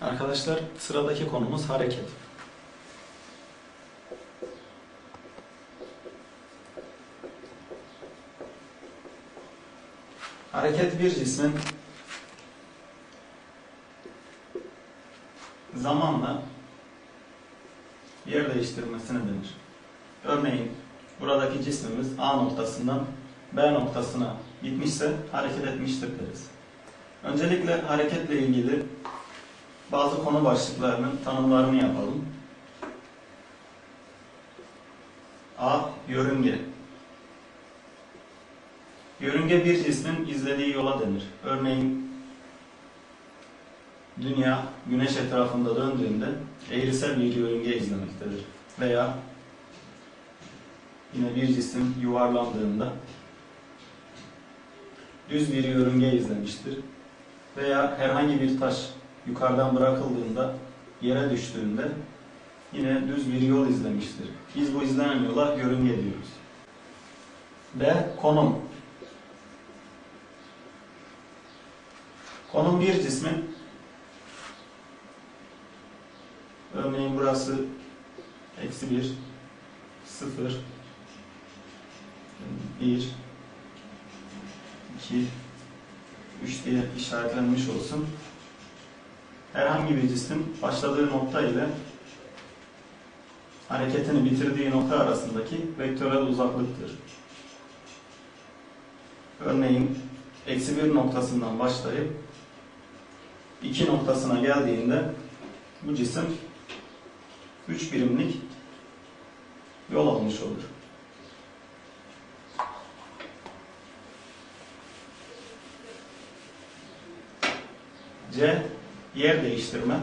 Arkadaşlar sıradaki konumuz hareket. Hareket bir cismin zamanla yer değiştirmesine denir. Örneğin buradaki cismimiz A noktasından B noktasına gitmişse hareket etmiştir deriz. Öncelikle hareketle ilgili bazı konu başlıklarının tanımlarını yapalım. A. Yörünge. Yörünge bir cismin izlediği yola denir. Örneğin Dünya güneş etrafında döndüğünde eğrisel bir yörünge izlemektedir. Veya yine bir cisim yuvarlandığında düz bir yörünge izlemiştir. Veya herhangi bir taş yukarıdan bırakıldığında yere düştüğünde yine düz bir yol izlemiştir. Biz bu izlenen yola yörünge diyoruz. B. Konum. Konum bir cismin örneğin burası eksi bir, sıfır, bir, iki, üç diye işaretlenmiş olsun herhangi bir cisim başladığı nokta ile hareketini bitirdiği nokta arasındaki vektörel uzaklıktır. Örneğin eksi bir noktasından başlayıp iki noktasına geldiğinde bu cisim üç birimlik yol almış olur. C. Yer değiştirme.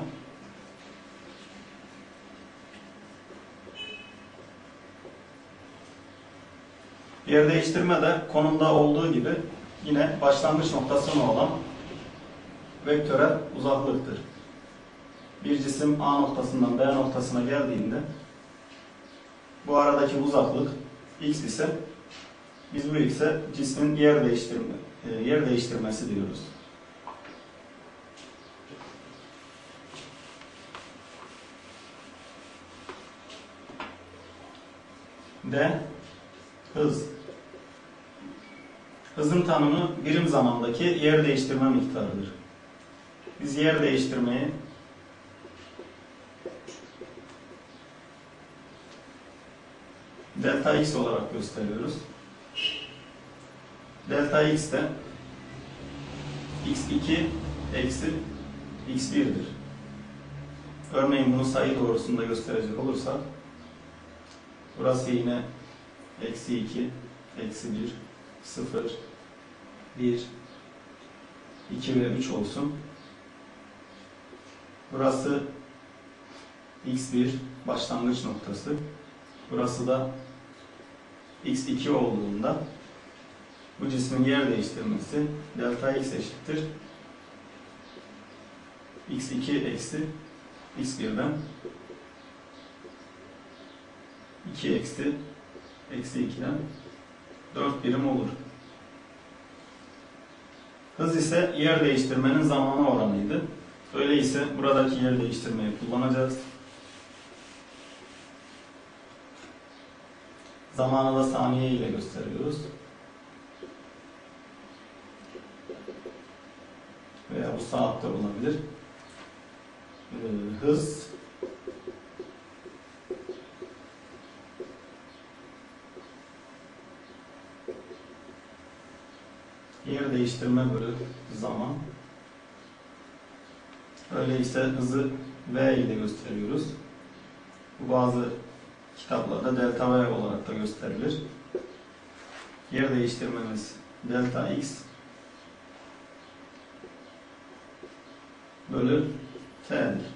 Yer değiştirme de konumda olduğu gibi yine başlangıç noktasına olan vektörel uzaklıktır. Bir cisim A noktasından B noktasına geldiğinde bu aradaki uzaklık x ise biz bu x'e cismin yer değiştirme e, yer değiştirmesi diyoruz. D. Hız. Hızın tanımı birim zamandaki yer değiştirme miktarıdır. Biz yer değiştirmeyi delta x olarak gösteriyoruz. Delta x de x2 eksi x1'dir. Örneğin bunu sayı doğrusunda gösterecek olursak Burası yine eksi 2, eksi 1, 0, 1, 2 ve 3 olsun. Burası x1 başlangıç noktası. Burası da x2 olduğunda bu cismin yer değiştirmesi delta x eşittir. x2 eksi x1'den 2 eksi eksi 2'den 4 birim olur. Hız ise yer değiştirmenin zamanı oranıydı. Öyleyse buradaki yer değiştirmeyi kullanacağız. Zamanı da saniye ile gösteriyoruz. Veya bu saatte olabilir. Ee, hız yer değiştirme bölü zaman. Öyleyse hızı v ile gösteriyoruz. Bu bazı kitaplarda delta v olarak da gösterilir. Yer değiştirmemiz delta x bölü t'dir.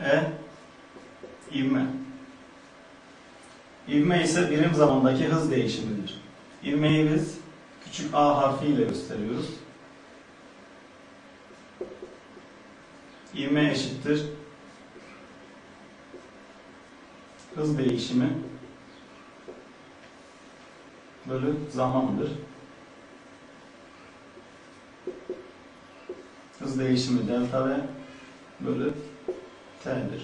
E ivme. İvme ise birim zamandaki hız değişimidir. İvmeyi biz küçük a harfi ile gösteriyoruz. İvme eşittir hız değişimi bölü zamandır. Hız değişimi delta V bölü T'dir.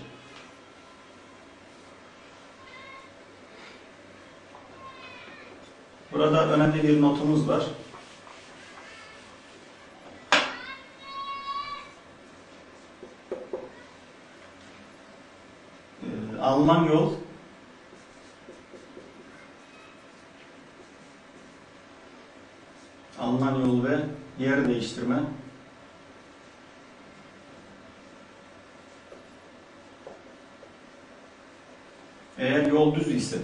Burada önemli bir notumuz var. Ee, alınan yol alınan yol ve yer değiştirme eğer yol düz ise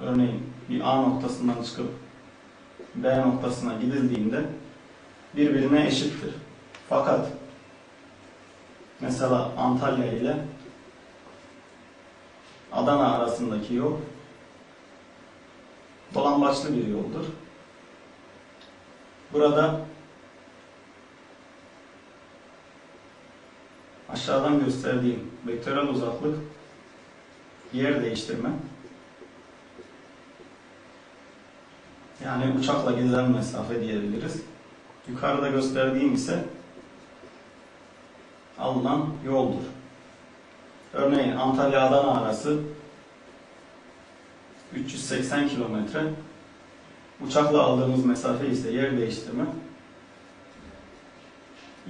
örneğin bir A noktasından çıkıp B noktasına gidildiğinde birbirine eşittir. Fakat mesela Antalya ile Adana arasındaki yol dolambaçlı bir yoldur. Burada aşağıdan gösterdiğim vektörel uzaklık yer değiştirme yani uçakla gidilen mesafe diyebiliriz. Yukarıda gösterdiğim ise alınan yoldur. Örneğin Antalya-Adana arası 380 kilometre. Uçakla aldığımız mesafe ise yer değiştirme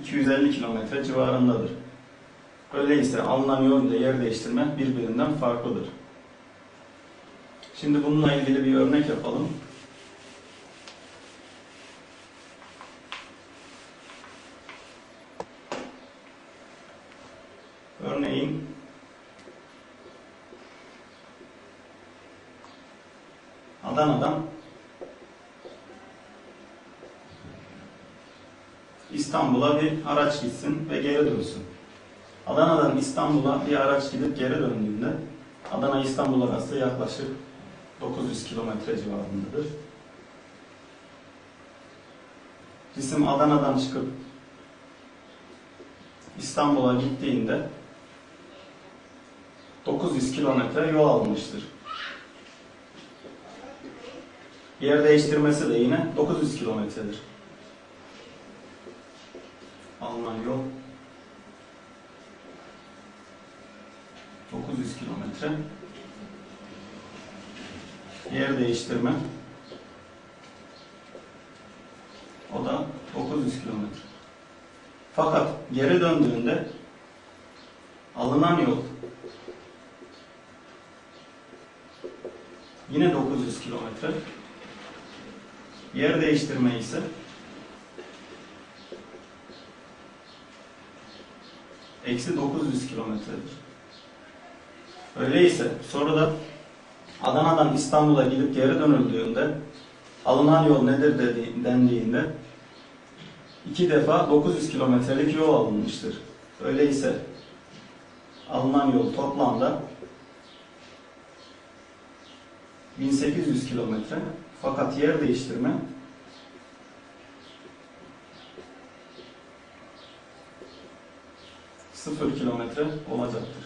250 kilometre civarındadır. Öyleyse alınan yol yer değiştirme birbirinden farklıdır. Şimdi bununla ilgili bir örnek yapalım. Örneğin Adana'dan İstanbul'a bir araç gitsin ve geri dönsün. Adana'dan İstanbul'a bir araç gidip geri döndüğünde Adana İstanbul arası yaklaşık 900 kilometre civarındadır. Cisim Adana'dan çıkıp İstanbul'a gittiğinde 900 kilometre yol almıştır. Yer değiştirmesi de yine 900 kilometredir. Alınan yol 900 kilometre. Yer değiştirme o da 900 kilometre. Fakat geri döndüğünde alınan yol yine 900 kilometre. Yer değiştirme ise eksi 900 kilometredir. Öyleyse soruda Adana'dan İstanbul'a gidip geri dönüldüğünde alınan yol nedir dedi, dendiğinde iki defa 900 kilometrelik yol alınmıştır. Öyleyse alınan yol toplamda 1800 kilometre fakat yer değiştirme sıfır kilometre olacaktır.